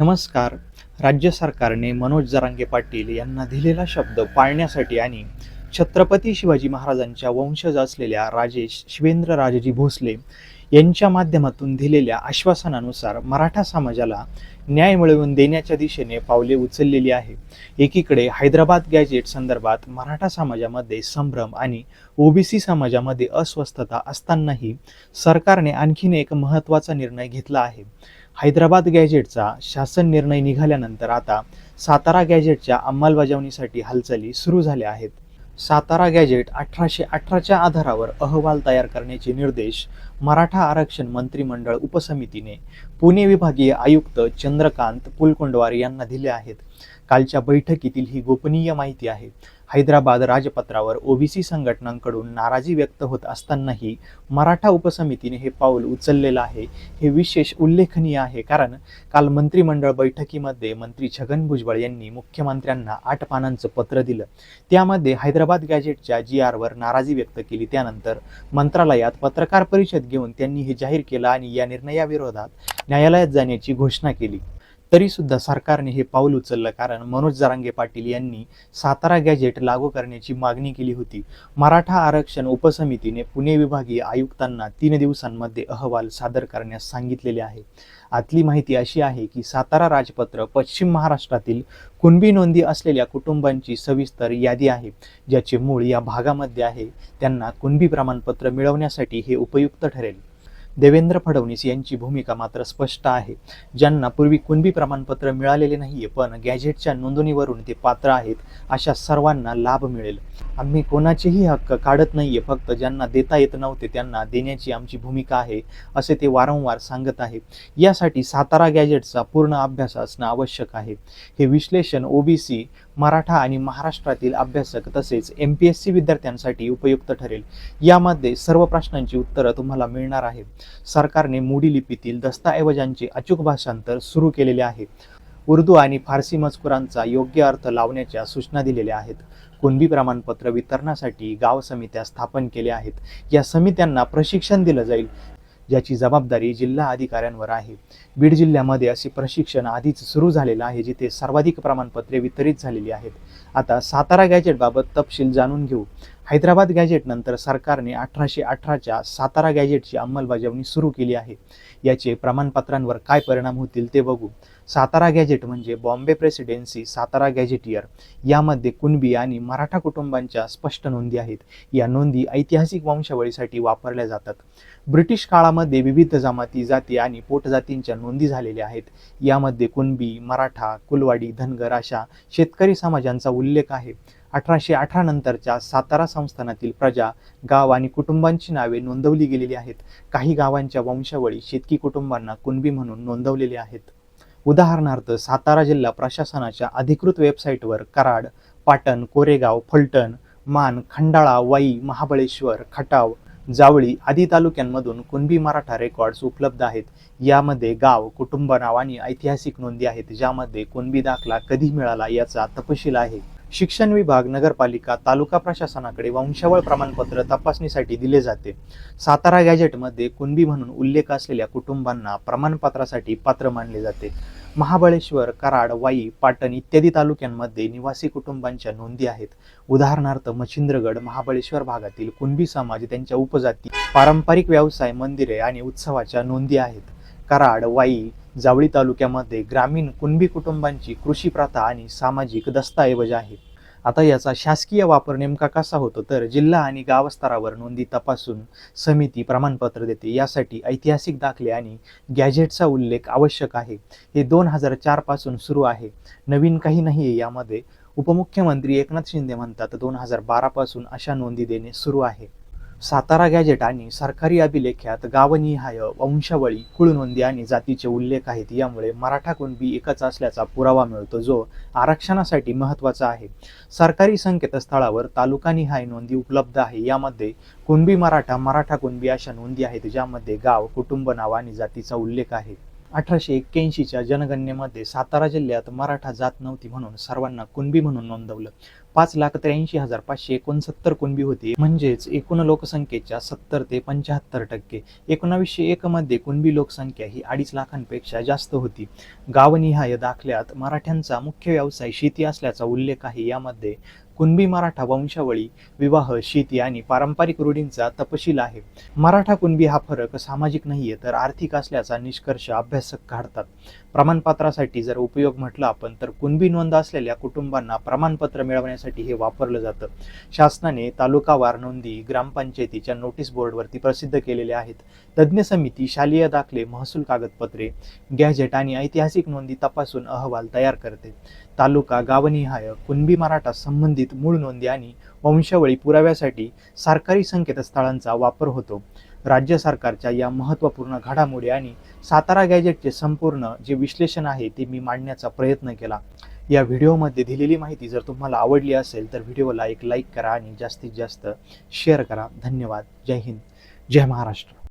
नमस्कार. राज्य सरकारने मनोज जरांगे पाटील यांना दिलेला शब्द पाळण्यासाठी आणि छत्रपती शिवाजी महाराजांच्या वंशज असलेल्या राजेश शिवेंद्र राजेजी भोसले यांच्या माध्यमातून दिलेल्या आश्वासनानुसार मराठा समाजाला न्याय मिळवून देण्याच्या दिशेने पावले उचललेली आहे. एकीकडे हैदराबाद गॅजेट संदर्भात मराठा समाजामध्ये संभ्रम आणि ओबीसी समाजामध्ये अस्वस्थता असतानाही सरकारने आणखीन एक महत्त्वाचा निर्णय घेतला आहे. हैदराबाद गॅजेटचा शासन निर्णय निघाल्यानंतर आता सातारा गॅजेटच्या अंमलबजावणीसाठी हालचाली सुरू झाल्या आहेत. सातारा गॅजेट अठराशे अठराच्या आधारावर अहवाल तयार करण्याचे निर्देश मराठा आरक्षण मंत्रिमंडळ उपसमितीने पुणे विभागीय आयुक्त चंद्रकांत पुलकोंडवार यांना दिले आहेत. कालच्या बैठकीतील ही गोपनीय माहिती आहे. हैदराबाद राजपत्रावर ओबीसी संघटनांकडून नाराजी व्यक्त होत असतानाही मराठा उपसमितीने हे पाऊल उचललेलं आहे. हे विशेष उल्लेखनीय आहे कारण काल मंत्रिमंडळ बैठकीमध्ये मंत्री छगन भुजबळ यांनी मुख्यमंत्र्यांना आठ पानांचं पत्र दिलं. त्यामध्ये हैदराबाद गॅजेटच्या जी आरवर नाराजी व्यक्त केली त्यानंतर मंत्रालयात पत्रकार परिषद घेऊन त्यांनी हे जाहीर केलं आणि या निर्णयाविरोधात न्यायालयात जाण्याची घोषणा केली. तरीसुद्धा सरकारने हे पाऊल उचललं कारण मनोज जरांगे पाटील यांनी सातारा गॅजेट लागू करण्याची मागणी केली होती. मराठा आरक्षण उपसमितीने पुणे विभागीय आयुक्तांना तीन दिवसांमध्ये अहवाल सादर करण्यास सांगितलेले आहे. आतली माहिती अशी आहे की सातारा राजपत्र पश्चिम महाराष्ट्रातील कुणबी नोंदी असलेल्या कुटुंबांची सविस्तर यादी आहे ज्याचे मूळ या भागामध्ये आहे. त्यांना कुणबी प्रमाणपत्र मिळवण्यासाठी हे उपयुक्त ठरेल. देवेंद्र फडणवीस यांची भूमिका मात्र स्पष्ट आहे. ज्यांना पूर्वी कुणबी प्रमाणपत्र मिळालेले नाहीये पण गॅजेटच्या नोंदणीवरून ते पात्र आहेत अशा सर्वांना लाभ मिळेल. आम्ही कोणाचेही हक्क काढत नाहीये फक्त ज्यांना देता येत नव्हते त्यांना देण्याची आमची भूमिका आहे असे ते वारंवार सांगत आहे. यासाठी सातारा गॅजेटचा पूर्ण अभ्यास असणं आवश्यक आहे. हे विश्लेषण ओबीसी मराठा आणि महाराष्ट्रातील अभ्यासक तसेच एम पी एस सी विद्यार्थ्यांसाठी उपयुक्त ठरेल. यामध्ये सर्व प्रश्नांची उत्तरं तुम्हाला मिळणार आहेत. सरकारने मोडी लिपीतील दस्तऐवजांचे अचूक भाषांतर सुरू केलेले आहे. उर्दू आणि फारसी मजकुरांचा योग्य अर्थ लावण्याच्या सूचना दिलेल्या आहेत. कुणबी प्रमाणपत्र वितरणासाठी गाव समित्या स्थापन केल्या आहेत. या समित्यांना प्रशिक्षण दिलं जाईल. ज्याची जबाबदारी जिल्हा अधिकाऱ्यांवर आहे. बीड जिल्ह्यामध्ये असे प्रशिक्षण आधीच सुरू झालेलं आहे जिथे सर्वाधिक प्रमाणपत्रे वितरित झालेली आहेत. आता सातारा गॅजेटबाबत तपशील जाणून घेऊ. हैदराबाद गॅजेट नंतर सरकारने अठराशे अठराच्या सातारा गॅजेटची अंमलबजावणी सुरू केली आहे. याचे प्रमाणपत्रांवर काय परिणाम होतील ते बघू. सातारा गॅजेट म्हणजे बॉम्बे प्रेसिडेन्सी सातारा गॅजेटियर यामध्ये कुणबी आणि मराठा कुटुंबांच्या स्पष्ट नोंदी आहेत. या नोंदी ऐतिहासिक वंशावळीसाठी वापरल्या जातात. ब्रिटिश काळामध्ये विविध जमाती जाती आणि पोटजातींच्या नोंदी झालेल्या आहेत. यामध्ये कुणबी मराठा कुलवाडी धनगर अशा शेतकरी समाजांचा उल्लेख आहे. अठराशे अठरा नंतरच्या सातारा संस्थानातील प्रजा गाव आणि कुटुंबांची नावे नोंदवली गेलेली आहेत. काही गावांच्या वंशावळी शेतकी कुटुंबांना कुणबी म्हणून नोंदवलेले आहेत. उदाहरणार्थ सातारा जिल्हा प्रशासनाच्या अधिकृत वेबसाईटवर कराड पाटण कोरेगाव फलटण मान खंडाळा वाई महाबळेश्वर खटाव जावळी आदी तालुक्यांमधून कुणबी मराठा रेकॉर्ड्स उपलब्ध आहेत. यामध्ये गाव कुटुंब नाव आणि ऐतिहासिक नोंदी आहेत ज्यामध्ये कुणबी दाखला कधी मिळाला याचा तपशील आहे. शिक्षण विभाग नगरपालिका तालुका प्रशासनाकडे वंशावळ प्रमाणपत्र तपासणीसाठी दिले जाते. सातारा गॅजेटमध्ये कुणबी म्हणून उल्लेख असलेल्या कुटुंबांना प्रमाणपत्रासाठी पात्र मानले जाते. महाबळेश्वर कराड वाई पाटण इत्यादी तालुक्यांमध्ये निवासी कुटुंबांच्या नोंदी आहेत. उदाहरणार्थ मच्छिंद्रगड महाबळेश्वर भागातील कुणबी समाज त्यांच्या उपजाती पारंपरिक व्यवसाय मंदिरे आणि उत्सवाच्या नोंदी आहेत. कराड वाई जावळी तालुक्यामध्ये ग्रामीण कुणबी कुटुंबांची कृषी प्रथा आणि सामाजिक दस्तऐवज आहे आता याचा शासकीय वापर नेमका कसा होतो तर जिल्हा आणि गावस्तरावर नोंदी तपासून समिती प्रमाणपत्र देते. यासाठी ऐतिहासिक दाखले आणि गॅजेटचा उल्लेख आवश्यक आहे. हे दोन हजार चारपासून सुरू आहे. नवीन काही नाही आहे यामध्ये. उपमुख्यमंत्री एकनाथ शिंदे म्हणतात दोन हजार बारा पासून अशा नोंदी देणे सुरू आहे. सातारा गॅजेट आणि सरकारी अभिलेख्यात गावनिहाय वंशावळी कुळनोंदी आणि जातीचे उल्लेख आहेत. यामुळे मराठा कुणबी एकच असल्याचा पुरावा मिळतो जो आरक्षणासाठी महत्त्वाचा आहे. सरकारी संकेतस्थळावर तालुकानिहाय नोंदी उपलब्ध आहे. यामध्ये कुणबी मराठा मराठा कुणबी अशा नोंदी आहेत ज्यामध्ये गाव कुटुंब नाव आणि जातीचा उल्लेख आहे. अठराशे एक्क्याऐंशीच्या जनगणनेमध्ये सातारा जिल्ह्यात मराठा जात नव्हती म्हणून सर्वांना कुणबी म्हणून नोंदवलं. पाच लाख त्र्याऐंशी हजार पाचशे एकोणसत्तर कुणबी होती म्हणजेच एकूण लोकसंख्येच्या सत्तर ते पंच्याहत्तर टक्के. एकोणावीसशे एक मध्ये कुणबी लोकसंख्या ही अडीच लाखांपेक्षा जास्त होती. गावनिहाय दाखल्यात मराठ्यांचा मुख्य व्यवसाय शेती असल्याचा उल्लेख आहे यामध्ये कुणबी मराठा वंशावळी विवाह शेती आणि पारंपरिक रूढींचा तपशील आहे. मराठा कुणबी हा फरक सामाजिक नाहीये तर आर्थिक असल्याचा निष्कर्ष अभ्यासक काढतात. प्रमाणपत्रासाठी जर उपयोग म्हटलं आपण तर कुणबी नोंद असलेल्या कुटुंबांना प्रमाणपत्र मिळवण्यासाठी हे वापरलं जातं. शासनाने तालुकावार नोंदी ग्रामपंचायतीच्या नोटीस बोर्डवरती प्रसिद्ध केलेल्या आहेत. तज्ज्ञ समिती शालेय दाखले महसूल कागदपत्रे गॅझेट आणि ऐतिहासिक नोंदी तपासून अहवाल तयार करते. तालुका गावनिहाय कुणबी मराठा संबंधित मूळ नोंदी आणि वंशावळी पुराव्यासाठी सरकारी संकेतस्थळांचा वापर होतो. राज्य सरकारच्या या महत्त्वपूर्ण घडामोडी आणि सातारा गॅजेटचे संपूर्ण जे विश्लेषण आहे ते मी मांडण्याचा प्रयत्न केला. या व्हिडिओमध्ये दिलेली माहिती जर तुम्हाला आवडली असेल तर व्हिडिओला एक लाईक करा आणि जास्तीत जास्त शेअर करा. धन्यवाद. जय हिंद. जय महाराष्ट्र.